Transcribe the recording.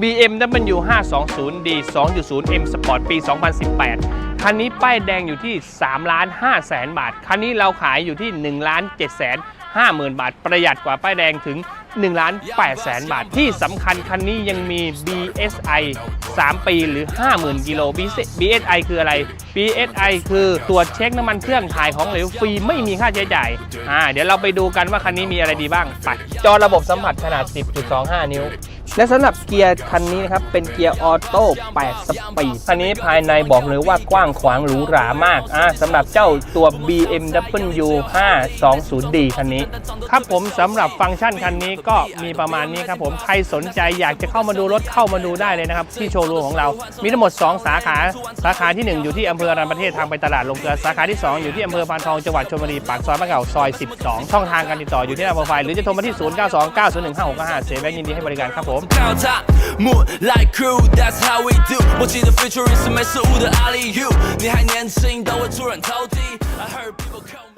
BMW 520D 2.0 M Sport ปี 2018 คันนี้ป้ายแดงอยู่ที่ 3 ล้าน5แสนบาท คันนี้เราขายอยู่ที่ 1 ล้าน7แสน5หมื่นบาท ประหยัดกว่าป้ายแดงถึง1ล้าน8แสนบาท ที่สำคัญคันนี้ยังมี BSI 3 ปีหรือ 50,000 กิโล BSI คืออะไร BSI คือตรวจเช็คน้ำมันเครื่องถ่ายของเหลวฟรีไม่มีค่าใช้จ่าย อ่า เดี๋ยวเราไปดูกันว่าคันนี้มีอะไรดีบ้าง ไป จอระบบสัมผัสขนาด 10.25 นิ้ว และสำหรับเกียร์คันนี้นะครับ เป็นเกียร์ออโต้ 8 สปีด คันนี้ภายในบอกเลยว่ากว้างขวางหรูหรามากอ่าสำหรับเจ้าตัว BMW 520D คันนี้ ครับผมสำหรับฟังก์ชันคันนี้ก็มีประมาณนี้ครับผม ใครสนใจอยากจะเข้ามาดูรถเข้ามาดูได้เลยนะครับ ที่โชว์รูมของเรา มีทั้งหมด 2 สาขา สาขาที่ 1 อยู่ที่อำเภอรัญญประเทศทางไปตลาดลงเกลือ สาขาที่ 2 อยู่ที่อำเภอพานทองจังหวัดชลบุรีปากซอยมะเก่าซอย 12 ช่องทางการติดต่ออยู่ที่หน้าโปรไฟล์หรือจะโทรมาที่ 0 9 2 9 0 1 5 6 5เซเว่นยินดีให้บริการครับผม高塔 Moonlight Crew That's how we do 我记得 featuring 是每次舞的阿里 U 你还年轻都会出人头地 I heard people call me